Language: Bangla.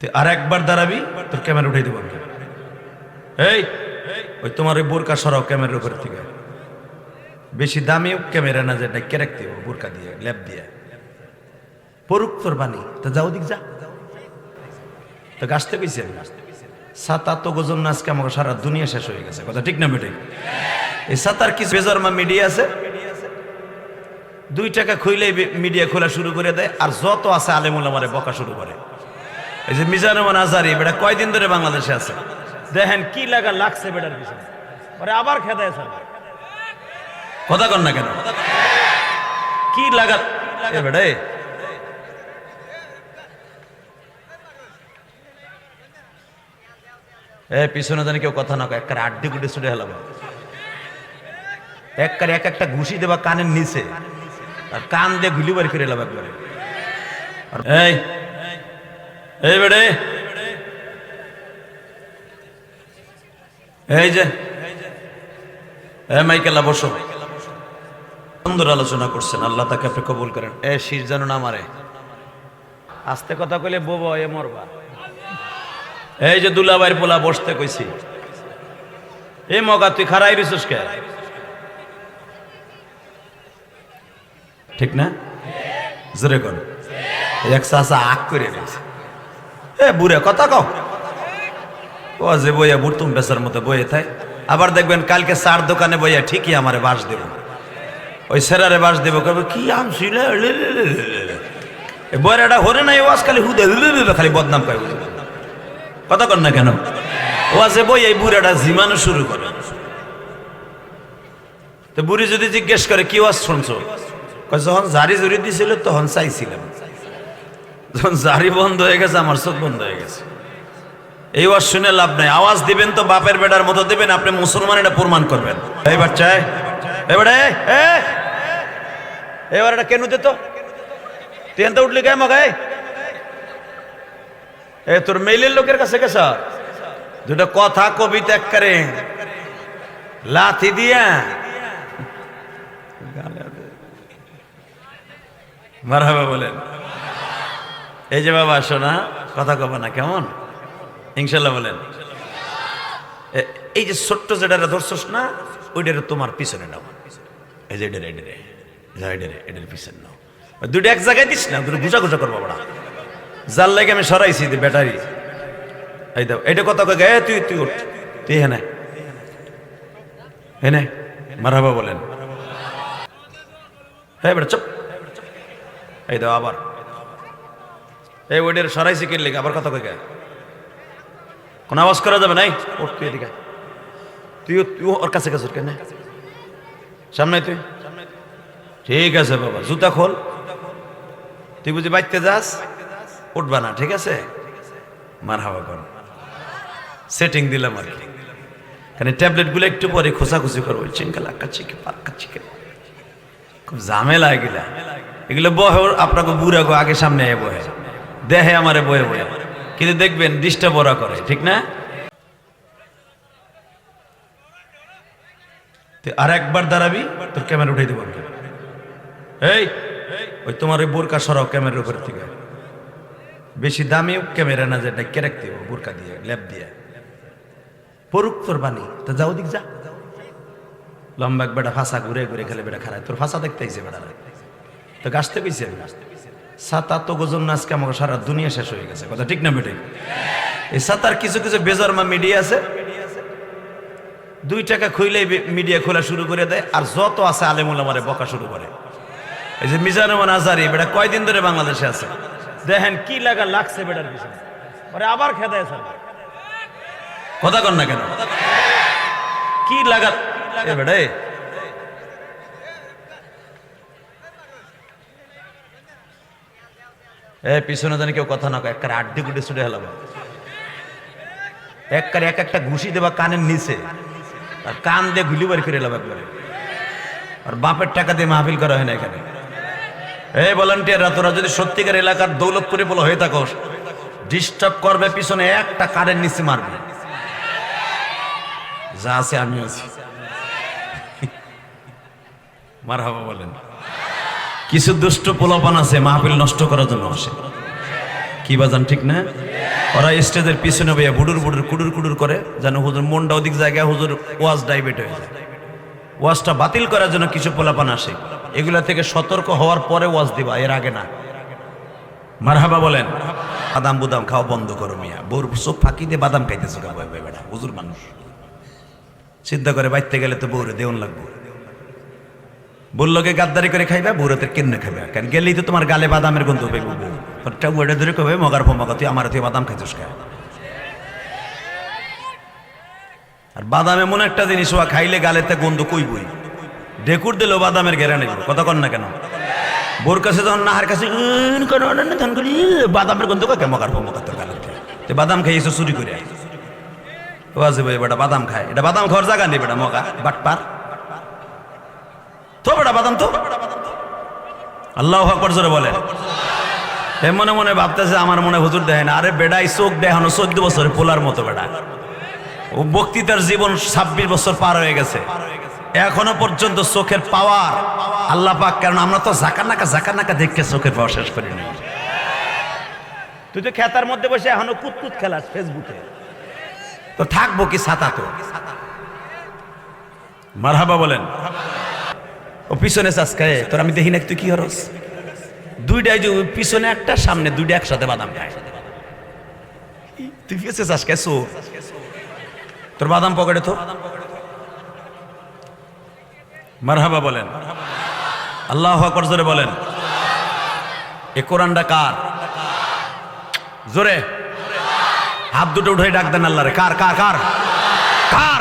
তুই আর একবার দাঁড়াবি, তোর ক্যামেরা উঠাই দেবো। এই, ওই তোমার ওই বোরকা সরাও ক্যামেরার উপর থেকে। বেশি দামি ক্যামেরা না যেটা কে রাখতে হবে বোরকা দিয়ে ল্যাব দিয়ে। পড়ুক তোর বাণী, তা যাও দিক যা। তো গাছতে কইছি আমি সাত গজন না আজকে আমাকে সারা দুনিয়া শেষ হয়ে গেছে। কথা ঠিক না বেটে এই সাতার কিছু বেজরমা মিডিয়া আছে। দুই টাকা খুইলেই মিডিয়া খোলা শুরু করে দেয়, আর যত আছে আলেমুল আমারে বকা শুরু করে। এই যে মিজানুমান আজারি বেটা কয়দিন ধরে বাংলাদেশে আছে? দেখেন কি লাগা লাগছে বেটার পিছনে পরে আবার খেদায় আছে কথা কর না কেন? কি লাগা এ বেটা এ। পিছনে জানি কেউ কথা না কয় একটা আড্ডি গুডি ছুটে হেলাম একবারে এক একটা ঘুষি দেবা কানের নিচে আর কান দিয়ে গুলি ফিরে করে এলাম একবারে। এই এই বেড়ে এই যে এ মাইকেলা বসো সুন্দর আলোচনা করছেন আল্লাহ তাকে আপনি কবুল করেন এ শীষ যেন না মারে আস্তে কথা কইলে বোব এ মরবা এই যে দুলাবাইর পোলা বসতে কইছি এই মগা তুই খারাই রিসুস কে ঠিক না জোরে কর এক চাষা আগ করে দিয়েছে এ, বুড়ে, কথা কও। ও যে বইয়া বুড়তুম বেসার মতো বইয়ে থাই। আবার দেখবেন কালকে চার দোকানে বইয়া ঠিকই আমারে বাস দেব। ওই সেরারে বাস দেব কবে কি আম ছিল বইরাটা হরে নাই, ওয়াজ খালি হুদে খালি বদনাম করে। কথা কর না কেন? ওয়াজে বই এই বুড়াটা জিমানো শুরু করে। তো বুড়ি যদি জিজ্ঞেস করে, কি ওয়াজ শুনছো? যখন জারি জুড়ি দিছিল, তখন চাইছিলাম। যখন জারি বন্ধ হয়ে গেছে, আমার চোখ বন্ধ হয়ে গেছে। এই ওয়াজ শুনে লাভ নাই। আওয়াজ দিবেন তো বাপের বেটার মতো দিবেন, আপনি মুসলমান, এটা প্রমাণ করবেন। এই বাচ্চায় এবারে এবার এটা কেন দিত তুই এনতে উঠলি কে মগাই এ, তোর মেইলের লোকের কাছে গেছ দুটো কথা কবি ত্যাগ করে। লাথি দিয়া। মারহাবা বলেন। এই যে বাবা, শোনা, কথা কব না, কেমন? ইনশাল্লাহ বলেন। এই যে ছোট্ট যেটা ধরছস না, ওইটারে তোমার পিছনে নাও। এই যে এডেরে এডেরে এডেরে এডের পিছনে নাও। ওই দুটো এক জায়গায় দিস না, দুটো গুজা গুজা করব বড়া যার লাগে আমি সরাইছি ব্যাটারি। এই দাও এটা কত কে এ, তুই তুই উঠ তুই হেনে হেনে মারাবা বলেন। হ্যাঁ বেটা, চুপ। এই দাও আবার। এই ওইটার সরাইছি কিনলে আবার কত কে? কোন আওয়াজ করা যাবে নাই? তুই এদিকে তুই ওর কাছে কাছে কেন? সামনে তুই। ঠিক আছে বাবা, জুতা খোল। তুই বুঝি বাইতে যাস? উঠবা না, ঠিক আছে? মার হাওয়া কর। সেটিং দিলাম আর কি। কারণ ট্যাবলেটগুলো একটু পরে খোঁচাখুচি করব চিঙ্কা লাক্কা চিকে, পাক্কা চিকে। খুব ঝামেলা এগুলা। এগুলো বহে আপনাকে বুড়া গো আগে সামনে বহে। দেহে আমারে বয়ে বয়ে। কিন্তু দেখবেন ডিস্টার্ব ওরা করে, ঠিক না? আর একবার দাঁড়াবি, তোর ক্যামেরা উঠাই দেবো এই, ওই তোমার ওই বোরকা সরাও ক্যামেরার উপর থেকে। বেশি দামি ক্যামেরা না, যেটা কে রাখতে হবে বোরকা দিয়ে ল্যাব দিয়ে। পড়ুক তোর বাণী, তা যাও দিক যা। লম্বা এক বেটা ফাঁসা ঘুরে ঘুরে খেলে বেটা খারায়। তোর ফাঁসা দেখতে আইছে বেটা তো গাছতে কইছি আমি। সাত আত গজন আজকে আমাকে সারা দুনিয়া শেষ হয়ে গেছে। কথা ঠিক না বেটে এই সাতার কিছু কিছু বেজরমা মিডিয়া আছে। দুই টাকা খুইলেই মিডিয়া খোলা শুরু করে দেয়, আর যত আছে আলেমুল আমারে বকা শুরু করে। এই যে মিজানুমান আজারি, বেটা কয়দিন ধরে বাংলাদেশে আছে? দেখেন কি লাগা লাগছে বেটার পিছনে। পরে আবার খেদায় আছে কথা কর না কেন? কি লাগা বেটা এ। পিছনে জানি কেউ কথা না কয় একটা আড্ডি গুডি ছুটে হেলাম একবারে এক একটা ঘুষি দেবা কানের নিচে, আর কান দিয়ে গুলি বাড়ি করে এলাম একবারে। আর বাপের টাকা দিয়ে মাহফিল করা হয় না এখানে। এই ভলান্টিয়াররা তোরা যদি সত্যিকার এলাকার দৌলতপুরে বলো, হয়ে থাকোস। ডিস্টার্ব করবে পিছনে একটা কারের নিচে মারবে। যা আছে আমি আছি। মার হাবা বলেন। কিছু দুষ্ট পোলাপান আছে, মাহফিল নষ্ট করার জন্য আসে। কি বাজান ঠিক না? ওরা স্টেজের পিছনে বইয়া বুডুর বুডুর কুডুর কুডুর করে, যেন হুজুর মনটা ওদিক জায়গায় হুজুর ওয়াজ ডাইভেট হয়ে যায়। ওয়াজটা বাতিল করার জন্য কিছু পোলাপান আসে। এগুলা থেকে সতর্ক হওয়ার পরে ওয়াজ দিবা, এর আগে না। মারহাবা বলেন, বাদাম বুদাম খাওয়া বন্ধ করো মিয়া। বোর চোখ ফাঁকি দিয়ে বাদাম খাইতেছো বেটা হুজুর মানুষ। চিন্তা করে বাইতে গেলে তো বউরে দেউন লাগবো। বললোকে গাদ্দারি করে খাইবা বউরাতে কেন খাইবা। কারণ গেলেই তো তোমার গালে বাদামের গন্ধ হবে ওটা ধরে কবে মগার ফমগা তুই আমার তুই বাদাম খাইছিস খায় আর বাদাম এমন একটা জিনিস, ওয়া খাইলে গালেতে গন্ধ কই বই ডেকুর দিলেও বাদামের ঘেরা নেই। কথা কন না কেন? বোর কাছে যখন নাহার কাছে বাদামের গন্ধ কাকে মগার ফমগা তোর গালের তুই বাদাম খাইয়েছো চুরি করে ও আছে ভাই বেটা বাদাম খায়। এটা বাদাম খাওয়ার জায়গা নেই বেটা, মগা। বাট পার তো বেটা বাদাম তো আল্লাহ আকবর জোরে বলে। এ মনে মনে ভাবতেছে, আমার মনে হুজুর দেয় না। আরে বেড়াই চোখ দেখানো চোদ্দ বছরে পোলার মতো বেড়া ও বক্তৃতার জীবন ছাব্বিশ বছর পার হয়ে গেছে। এখনও পর্যন্ত চোখের পাওয়ার আল্লাহ পাক, কারণ আমরা তো নাকা ঝাঁকা নাকা দেখে চোখের পাওয়া শেষ করিনি তুই তো খেতার মধ্যে বসে এখনও কুতকুত খেলাস ফেসবুকে। তো থাকব কি ছাতা তো? মারহাবা বলেন। ও পিছনে চাষকায় তোর আমি দেখি না তুই কি হরস দুইটাই পিছনে একটা, সামনে দুইটা একসাথে বাদাম খায়। তুই পিছনে চাষকায় চোর তোর বাদাম পকেটে তো? মারহাবা বলেন। আল্লাহ আকবর জোরে বলেন। এ কোরআনটা কার? জোরে। হাত দুটো উঠে ডাক দেন আল্লাহ রে কার কার কার? কার?